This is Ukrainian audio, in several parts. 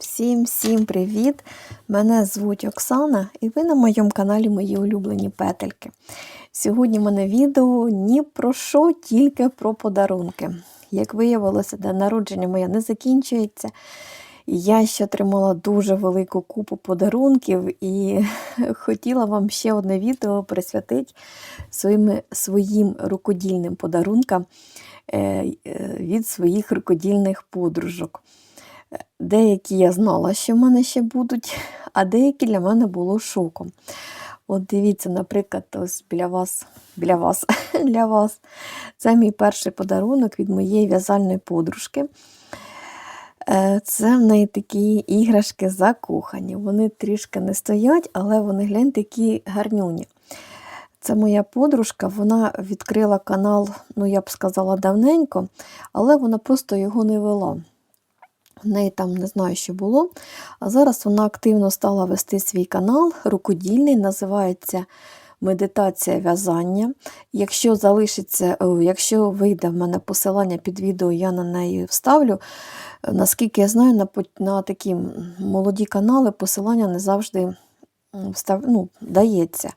Всім-всім привіт! Мене звуть Оксана і ви на моєму каналі Мої улюблені петельки. Сьогодні в мене відео ні про що, тільки про подарунки. Як виявилося, день народження моє не закінчується. Я ще отримала дуже велику купу подарунків і хотіла вам ще одне відео присвятити своїм, своїм рукодільним подарункам е, е, від своїх рукодільних подружок. Деякі я знала, що в мене ще будуть, а деякі для мене було шоком. От дивіться, наприклад, ось біля вас, біля вас, для вас. Це мій перший подарунок від моєї в'язальної подружки. Е, Це в неї такі іграшки закохані. Вони трішки не стоять, але вони глянь такі гарнюні. Це моя подружка, вона відкрила канал, ну я б сказала, давненько, але вона просто його не вела. В неї там не знаю, що було. А зараз вона активно стала вести свій канал рукодільний, називається Медитація в'язання. Якщо залишиться, якщо вийде в мене посилання під відео, я на неї вставлю. Наскільки я знаю, на, на такі молоді канали посилання не завжди встав, ну, дається.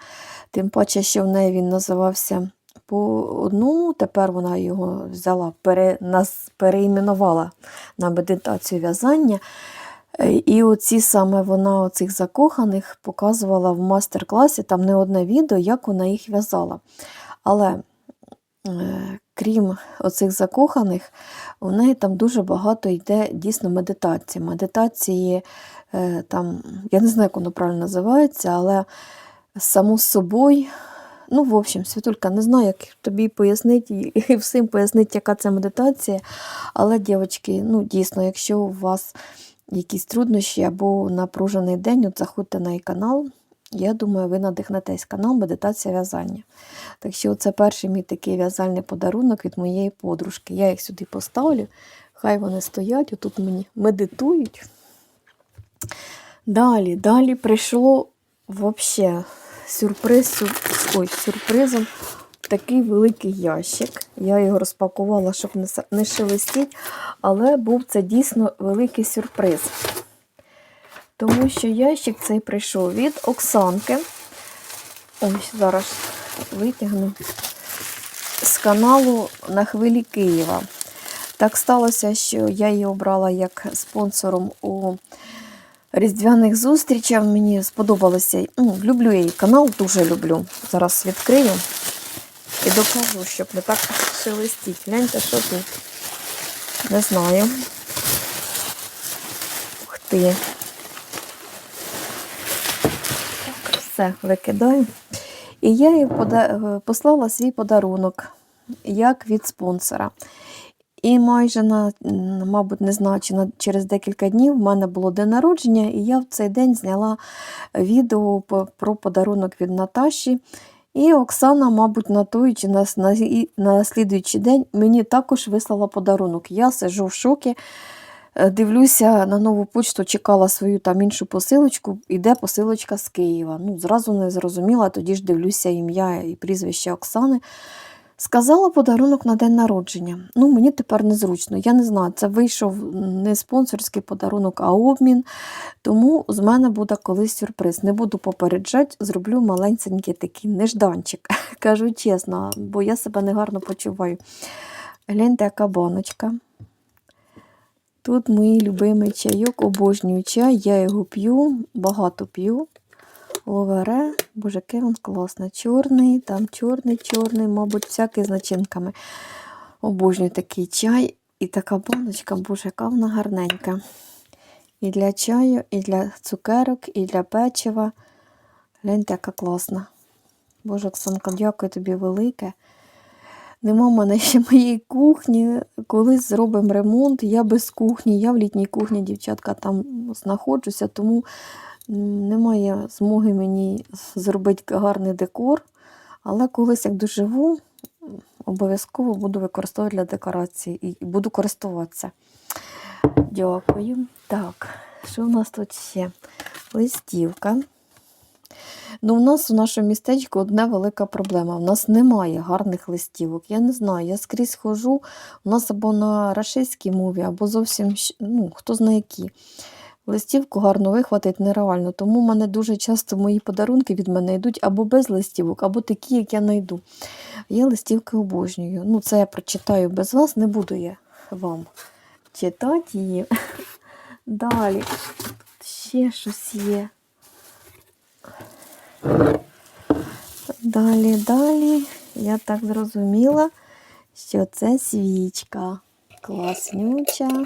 Тим паче, що в неї він називався по одному, тепер вона його взяла, пере, нас переіменувала на медитацію в'язання. Е, І оці саме вона оцих закоханих показувала в мастер-класі, там не одне відео, як вона їх в'язала. Але е, крім оцих закоханих, у неї там дуже багато йде дійсно медитації. Медитації, е, там, я не знаю, як воно правильно називається, але само собою. Ну, в общем, Світулька, не знаю, як тобі пояснити і всім пояснити, яка це медитація. Але, дівчатки, ну, дійсно, якщо у вас якісь труднощі або напружений день, от заходьте на її канал. Я думаю, ви надихнетесь канал Медитація в'язання. Так що це перший мій такий в'язальний подарунок від моєї подружки. Я їх сюди поставлю, хай вони стоять, отут мені медитують. Далі, далі прийшло взагалі сюрприз. Ой, сюрпризом такий великий ящик. Я його розпакувала, щоб не, шелестіть, але був це дійсно великий сюрприз. Тому що ящик цей прийшов від Оксанки. Ось зараз витягну з каналу на хвилі Києва. Так сталося, що я її обрала як спонсором у різдвяних зустрічах. Мені сподобалося. Ну, люблю її канал, дуже люблю. Зараз відкрию і докажу, щоб не так шелестіть. Гляньте, що тут. Не знаю. Ух ти. Так, все, викидаю. І я їй е, послала свій подарунок, як від спонсора. І майже на, мабуть, не знаю, чи на, через декілька днів в мене було день народження, і я в цей день зняла відео про подарунок від Наташі. І Оксана, мабуть, на той чи на, на, день мені також вислала подарунок. Я сижу в шокі, е, дивлюся на нову почту, чекала свою там іншу посилочку, іде посилочка з Києва. Ну, зразу не зрозуміла, тоді ж дивлюся ім'я і прізвище Оксани. Сказала подарунок на день народження. Ну, мені тепер незручно. Я не знаю, це вийшов не спонсорський подарунок, а обмін. Тому з мене буде колись сюрприз. Не буду попереджати, зроблю маленький такий нежданчик. Кажу чесно, бо я себе негарно почуваю. Гляньте, яка баночка. Тут мій любимий чайок, обожнюю чай, я його п'ю, багато п'ю. Ловере, боже, який він класний. Чорний, там чорний, чорний, мабуть, всякий з начинками. Обожнюю такий чай. І така баночка, боже, яка вона гарненька. І для чаю, і для цукерок, і для печива. Гляньте, яка класна. Боже, Оксанка, дякую тобі велике. Нема в мене ще моєї кухні. Колись зробимо ремонт. Я без кухні, я в літній кухні, дівчатка, там знаходжуся, тому немає змоги мені зробити гарний декор. Але колись, як доживу, обов'язково буду використовувати для декорації і буду користуватися. Дякую. Так, що в нас тут ще? Листівка. Ну, у нас у нашому містечку одна велика проблема. У нас немає гарних листівок. Я не знаю, я скрізь хожу, у нас або на рашистській мові, або зовсім ну, хто знає які. Листівку гарно вихватити нереально, тому в мене дуже часто мої подарунки від мене йдуть або без листівок, або такі, як я знайду. Я листівки обожнюю. Ну, це я прочитаю без вас, не буду я вам читати її. Далі. Тут ще щось є. Далі, далі. Я так зрозуміла, що це свічка. Класнюча.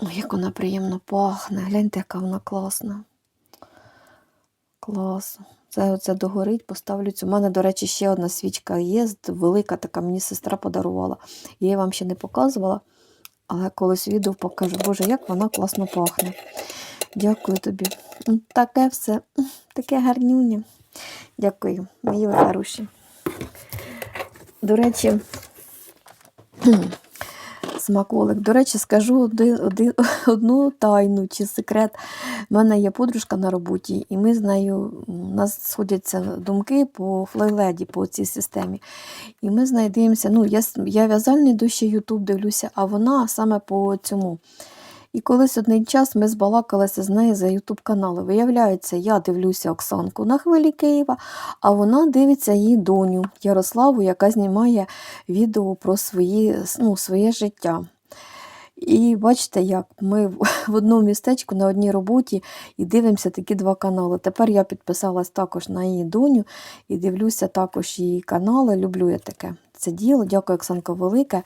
Ой, як вона приємно пахне. Гляньте, яка вона класна. Клас. Це оце догорить, поставлю цю. У мене, до речі, ще одна свічка є, велика така, мені сестра подарувала. Я її вам ще не показувала, але колись відео покажу. Боже, як вона класно пахне. Дякую тобі. Таке все, таке гарнюнє. Дякую, мої ви хороші. До речі, смаколик. До речі, скажу один, один, одну тайну чи секрет. У мене є подружка на роботі, і ми з нею, у нас сходяться думки по флейледі, по цій системі. І ми з ну, я, я в'язальний душі Ютуб дивлюся, а вона саме по цьому. І колись один час ми збалакалися з нею за Ютуб канали. Виявляється, я дивлюся Оксанку на хвилі Києва, а вона дивиться її доню Ярославу, яка знімає відео про свої, ну, своє життя. І бачите, як ми в одному містечку на одній роботі і дивимося такі два канали. Tепер я підписалась також на її доню і дивлюся також її канали. Люблю я таке це діло. Дякую, Оксанка, велике.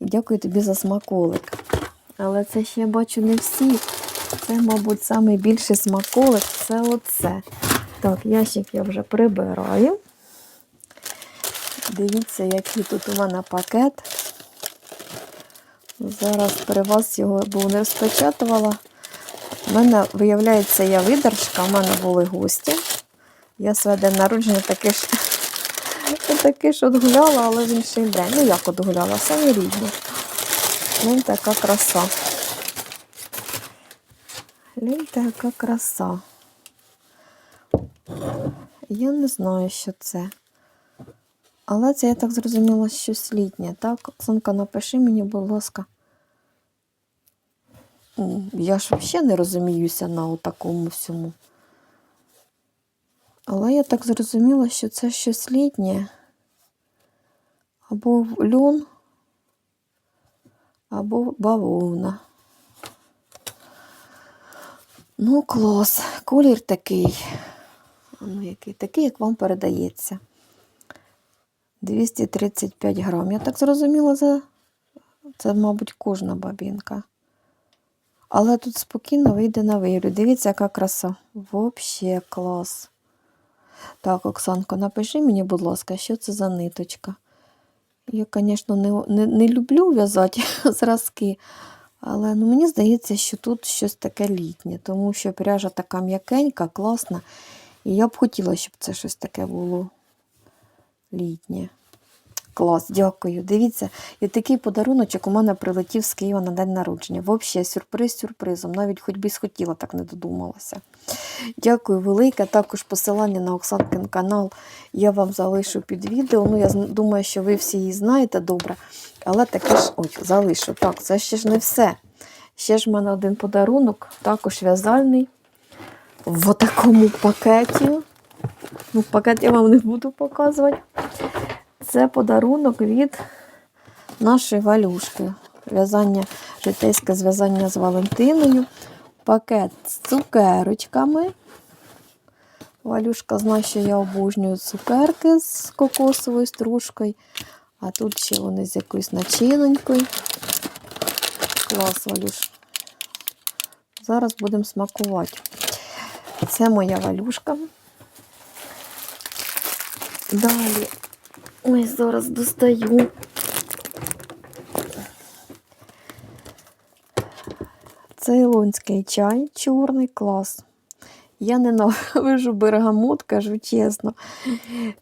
І дякую тобі за смаколик. Але це ще бачу не всі. Це, мабуть, найбільший смаколик це оце. Так, ящик я вже прибираю. Дивіться, який тут у мене пакет. Зараз при вас його був не розпечатувала. У мене, виявляється, я видержка, у мене були гості. Я своє день народження таки ж, таки ж отгуляла, але в інший день. Ну, як отгуляла, самі рідні. Гляньте, така краса. Гляньте, яка краса. Я не знаю, що це. Але це я так зрозуміла, щось літнє. Так, Оксанка, напиши мені, будь ласка. Я ж взагалі не розуміюся на такому всьому. Але я так зрозуміла, що це щось літнє. Або льон, або бавовна. Ну, клас. Колір такий. Ну, який? Такий, як вам передається. 235 грам. Я так зрозуміла, за... це, мабуть, кожна бабінка. Але тут спокійно вийде на вигляд. Дивіться, яка краса. Вообще клас. Так, Оксанко, напиши мені, будь ласка, що це за ниточка. Я, звісно, не, не, не люблю в'язати зразки, але ну, мені здається, що тут щось таке літнє, тому що пряжа така м'якенька, класна. І я б хотіла, щоб це щось таке було літнє. Клас, дякую. Дивіться, і такий подаруночок у мене прилетів з Києва на день народження. Взагалі, сюрприз сюрпризом. Навіть хоч би схотіла, так не додумалася. Дякую велике. Також посилання на Оксанкин канал я вам залишу під відео. Ну, я думаю, що ви всі її знаєте добре. Але таке ж ой, залишу. Так, це ще ж не все. Ще ж в мене один подарунок, також в'язальний. В такому пакеті. Ну, пакет я вам не буду показувати. Це подарунок від нашої валюшки. В'язання, житейське зв'язання з Валентиною. Пакет з цукерочками. Валюшка знає, що я обожнюю цукерки з кокосовою стружкою. А тут ще вони з якоюсь начинонькою. Клас, Валюш. Зараз будемо смакувати. Це моя валюшка. Далі. Ой, зараз достаю. Цейлонський чай, чорний клас. Я ненавижу бергамот, кажу чесно.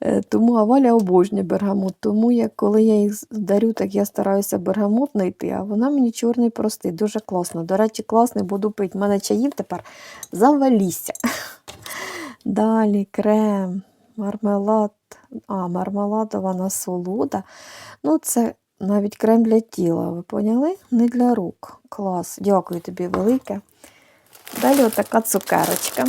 Е, Тому а Валя обожнює бергамот. Тому я, коли я їх дарю, так я стараюся бергамот знайти, а вона мені чорний простий. Дуже класно. До речі, класний, буду пити. У мене чаїв тепер завалісся. Далі крем, мармелад, а, мармеладова насолода. Ну, це навіть крем для тіла, ви поняли? Не для рук. Клас. Дякую тобі велике. Далі отака цукерочка.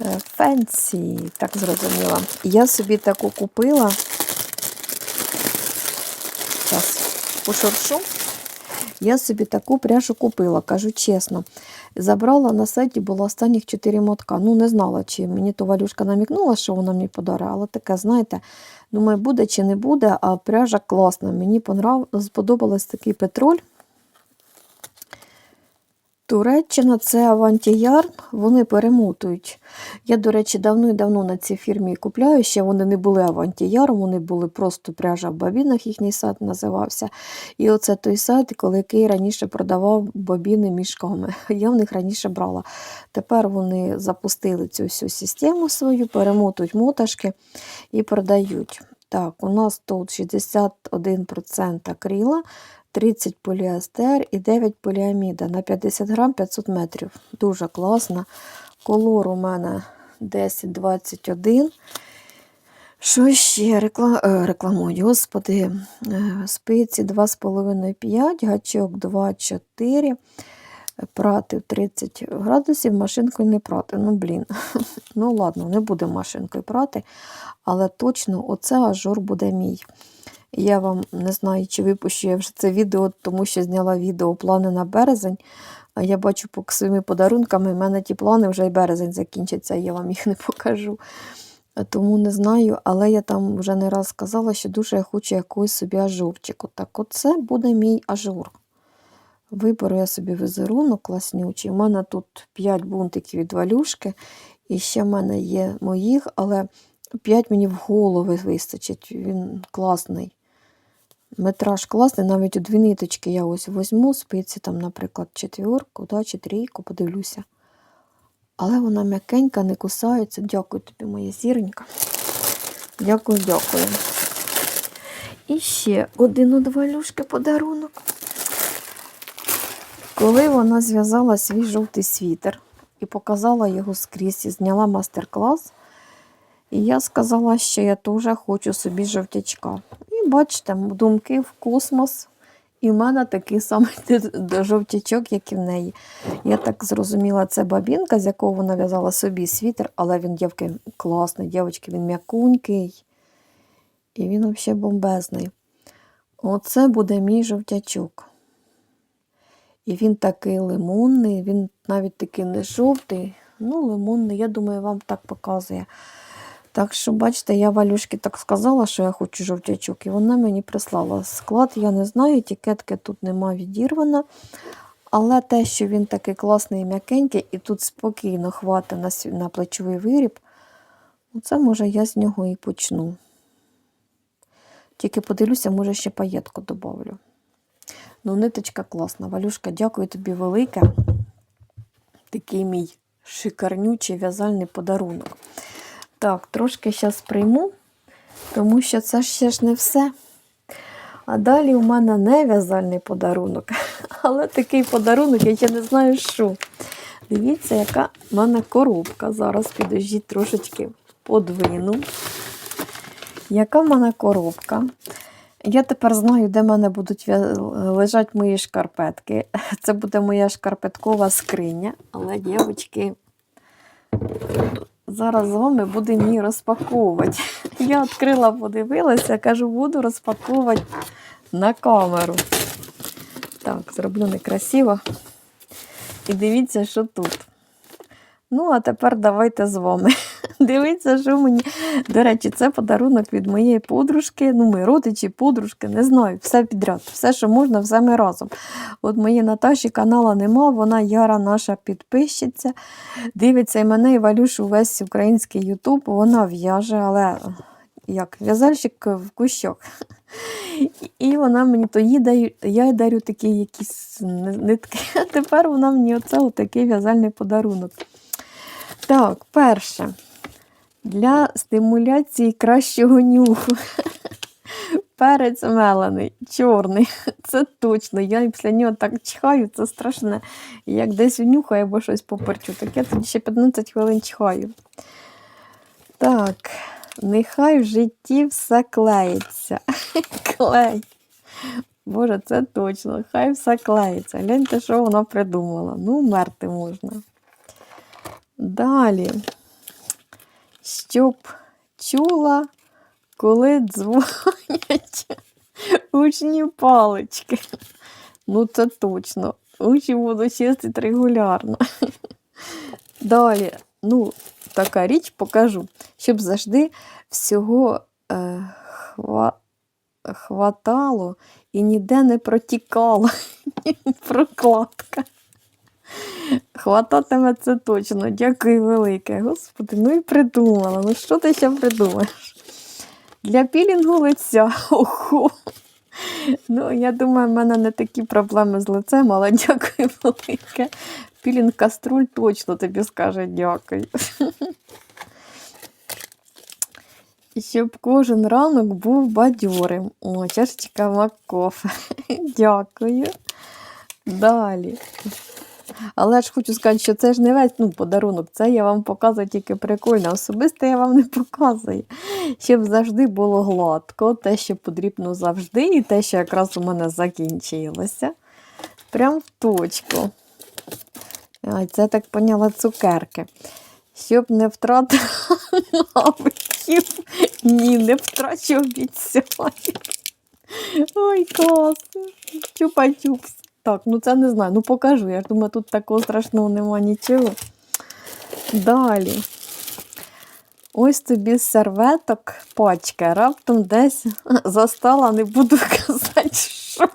Е, Фенсі, так зрозуміла. Я собі таку купила. Зараз пошуршу. Я собі таку пряжу купила, кажу чесно. Забрала на сайті, було останніх 4 мотка. Ну, не знала, чи мені то Валюшка намікнула, що вона мені подарує, але таке, знаєте, думаю, буде чи не буде, а пряжа класна. Мені сподобалась такий петроль. Туреччина це Авантіярн, вони перемотують. Я, до речі, давно і давно на цій фірмі купляю. Ще вони не були Авантіяром, вони були просто пряжа в бобінах, їхній сайт називався. І оце той сайт, коли який раніше продавав бобіни мішками. Я в них раніше брала. Тепер вони запустили цю всю систему свою, перемотують моташки і продають. Так, у нас тут 61% акрила, 30 поліестер і 9 поліаміда на 50 грам 500 метрів. Дуже класно. Колор у мене 10-21. Що ще Рекла... е, рекламую? Господи, Е, спиці 2,5-5, гачок 2,4, прати 30 градусів, машинкою не прати. Ну, блін. Ну, ладно, не будемо машинкою прати, але точно оце ажур буде мій. Я вам не знаю, чи випущу я вже це відео, тому що зняла відео плани на березень. Я бачу по своїми подарунками, в мене ті плани вже й березень закінчиться, я вам їх не покажу. Тому не знаю, але я там вже не раз сказала, що дуже я хочу якийсь собі ажурчик. Так оце буде мій ажур. Виберу я собі візерунок класнючий. У мене тут 5 бунтиків від валюшки, і ще в мене є моїх, але 5 мені в голови вистачить. Він класний. Метраж класний, навіть у дві ниточки я ось візьму, спиці там, наприклад, четвірку да, чи трійку, подивлюся. Але вона м'якенька, не кусається. Дякую тобі, моя зіронька. Дякую, дякую. І ще один у валюшки подарунок. Коли вона зв'язала свій жовтий світер і показала його скрізь, і зняла мастер-клас, і я сказала, що я теж хочу собі жовтячка. Бачите, думки в космос. І в мене такий самий жовтячок, як і в неї. Я так зрозуміла, це бабінка, з якого вона в'язала собі світер, але він дівки класний, дівчатки, він м'якунький. І він взагалі бомбезний. Оце буде мій жовтячок. І він такий лимонний, він навіть такий не жовтий, ну, лимонний, я думаю, вам так показує. Так що, бачите, я Валюшки так сказала, що я хочу жовтячок, і вона мені прислала склад. Я не знаю, етикетки тут нема відірвана. Але те, що він такий класний і м'якенький, і тут спокійно хватить на, на плечовий виріб, це може я з нього і почну. Тільки подивлюся, може ще паєтку добавлю. Ну, ниточка класна. Валюшка, дякую тобі велике. Такий мій шикарнючий в'язальний подарунок. Так, трошки зараз прийму, тому що це ще ж не все. А далі у мене не в'язальний подарунок, але такий подарунок, я ще не знаю що. Дивіться, яка в мене коробка. Зараз підождіть трошечки подвину. Яка в мене коробка? Я тепер знаю, де в мене будуть лежати мої шкарпетки. Це буде моя шкарпеткова скриня, але, дівчатки, зараз з вами будемо її розпаковувати. Я відкрила, подивилася, кажу, буду розпаковувати на камеру. Так, зроблю некрасиво. І дивіться, що тут. Ну, а тепер давайте з вами. Дивіться, що мені. До речі, це подарунок від моєї подружки. Ну, ми родичі, подружки, не знаю, все підряд. Все, що можна, все ми разом. От моєї Наташі канала нема, вона яра наша підписчиця. Дивиться і мене, і Валюшу весь український Ютуб. Вона в'яже, але як в'язальщик в кущок. І вона мені то їй я їй дарю такі якісь нитки. А тепер вона мені оце отакий в'язальний подарунок. Так, перше. Для стимуляції кращого нюху. Перець мелений, чорний. Це точно. Я після нього так чхаю, це страшне. Як десь внюхаю або щось поперчу, так я тоді ще 15 хвилин чхаю. Так, Нехай в житті все клеїться. Клей. Боже, це точно. Хай все клеїться. Гляньте, що вона придумала. Ну, мерти можна. Далі. Щоб чула, коли дзвонять учні палички. Ну, це точно. Учі буду чистити регулярно. Далі, ну, така річ покажу, щоб завжди всього е, хва, хватало і ніде не протікало прокладка. Хвататиме це точно. Дякую велике. Господи, ну і придумала. Ну що ти ще придумаєш? Для пілінгу лиця. Ого. Ну, я думаю, в мене не такі проблеми з лицем, але дякую велике. Пілінг каструль точно тобі скаже дякую. Щоб кожен ранок був бадьорим. О, чашечка маккофе. Дякую. Далі. Але ж хочу сказати, що це ж не весь ну, подарунок, це я вам показую тільки прикольно. Особисто я вам не показую. Щоб завжди було гладко, те, що потрібно завжди, і те, що якраз у мене закінчилося. Прям в точку. А, це так поняла цукерки. Щоб не втратити навиків. Ні, не втрачу обіцяю. Ой, клас. Чупа-чупс. Так, ну це не знаю. Ну покажу. Я ж думаю, тут такого страшного нема нічого. Далі. Ось тобі серветок пачка. Раптом десь застала, не буду казати, що.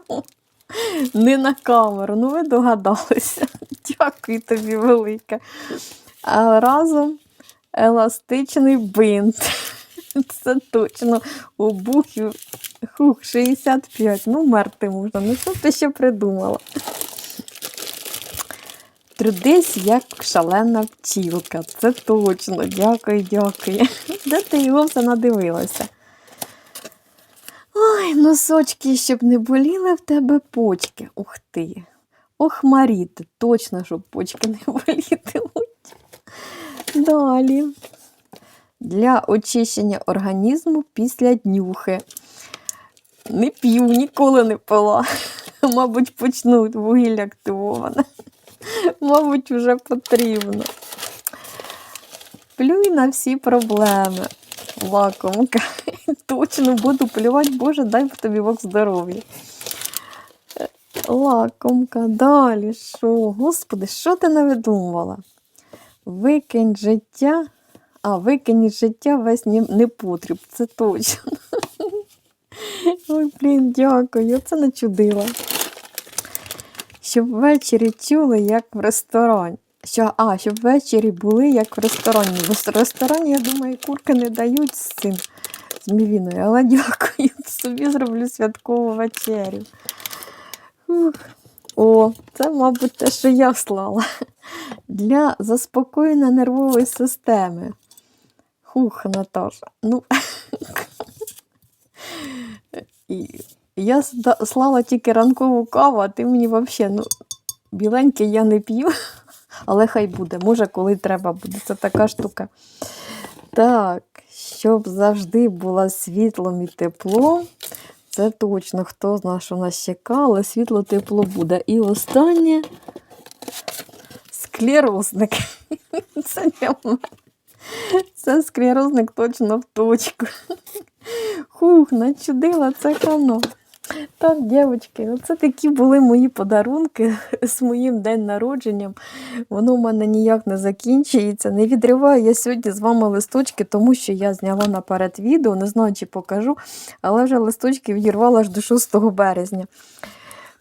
Не на камеру. Ну, ви догадалися. Дякую тобі велике. А разом еластичний бинт. Це точно у бухів хух, 65. Ну, мерти можна. Ну, що ти ще придумала? Трудись, як шалена втілка. Це точно. Дякую, дякую. Де ти його все надивилася? Ой, носочки, щоб не боліли в тебе почки. Ух ти. Ох, Маріти, точно, щоб почки не болітимуть. Далі. Для очищення організму після днюхи. Не п'ю, ніколи не пила. Мабуть, почну вугілля активоване. Мабуть, вже потрібно. Плюй на всі проблеми. Лакомка. Точно буду плювати, Боже, дай тобі Бог здоров'я. Лакомка, далі що? Господи, що ти навидумувала? Викинь життя, а викинь життя весь не- непотріб, це точно. Ой, блін, дякую, це начудила. Щоб ввечері чули, як в ресторані. Що, а, щоб ввечері були, як в ресторані. В ресторані, я думаю, курки не дають з цим, з мівіною, але дякую, собі зроблю святкову вечерю. Ух. О, це, мабуть, те, що я слала. Для заспокоєння нервової системи. Хух, Наташа. Ну, я слала тільки ранкову каву, а ти мені взагалі, ну, біленьке я не п'ю, але хай буде. Може, коли треба буде. Це така штука. Так, щоб завжди було світлом і тепло. Це точно, хто знає, що нас чекає, але світло тепло буде. І останнє склерозник. Це мене. Це склерозник точно в точку. Хух, начудила це кано. Так, дівчатки, оце такі були мої подарунки з моїм день народженням. Воно в мене ніяк не закінчується. Не відриваю я сьогодні з вами листочки, тому що я зняла наперед відео, не знаю, чи покажу, але вже листочки відірвала аж до 6 березня.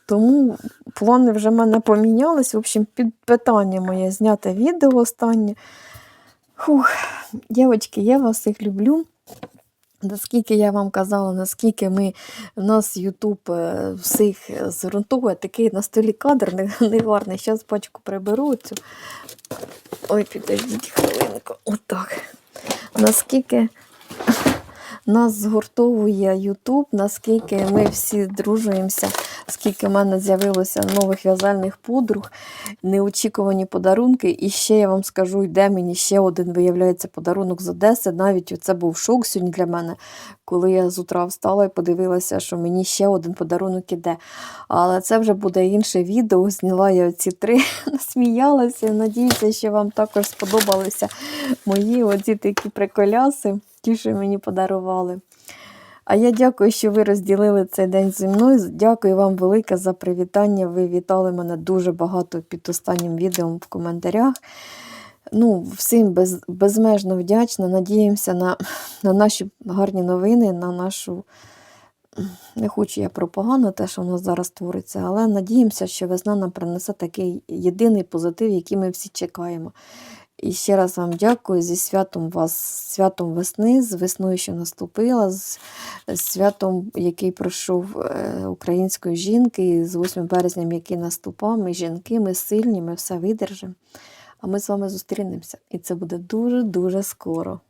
Тому плани вже в мене помінялись. В общем, під питання моє зняти відео останнє. Фух, дівчатки, я вас всіх люблю. Наскільки я вам казала, наскільки ми нас Ютуб е, всіх зґрунтовує, такий на столі кадр не- негарний. Зараз пачку приберу цю. Ой, підождіть хвилинку. Отак. Наскільки, Нас згуртовує Ютуб, наскільки ми всі дружуємося, скільки в мене з'явилося нових в'язальних подруг, неочікувані подарунки. І ще я вам скажу, йде мені ще один, виявляється, подарунок з Одеси. Навіть це був шок сьогодні для мене, коли я з утра встала і подивилася, що мені ще один подарунок іде. Але це вже буде інше відео. Зняла я ці три, насміялася. Надіюся, що вам також сподобалися мої оці такі приколяси, ті, що мені подарували. А я дякую, що ви розділили цей день зі мною. Дякую вам велике за привітання. Ви вітали мене дуже багато під останнім відео в коментарях. Ну, всім без, безмежно вдячна. Надіємося на, на наші гарні новини, на нашу. Не хочу я про погано, те, що в нас зараз твориться, але надіємося, що весна нам принесе такий єдиний позитив, який ми всі чекаємо. І ще раз вам дякую зі святом вас, святом весни, з весною, що наступила, з святом, який пройшов е, української жінки, з 8 березням, який наступав. Ми жінки, ми сильні, ми все видержимо. А ми з вами зустрінемося. І це буде дуже-дуже скоро.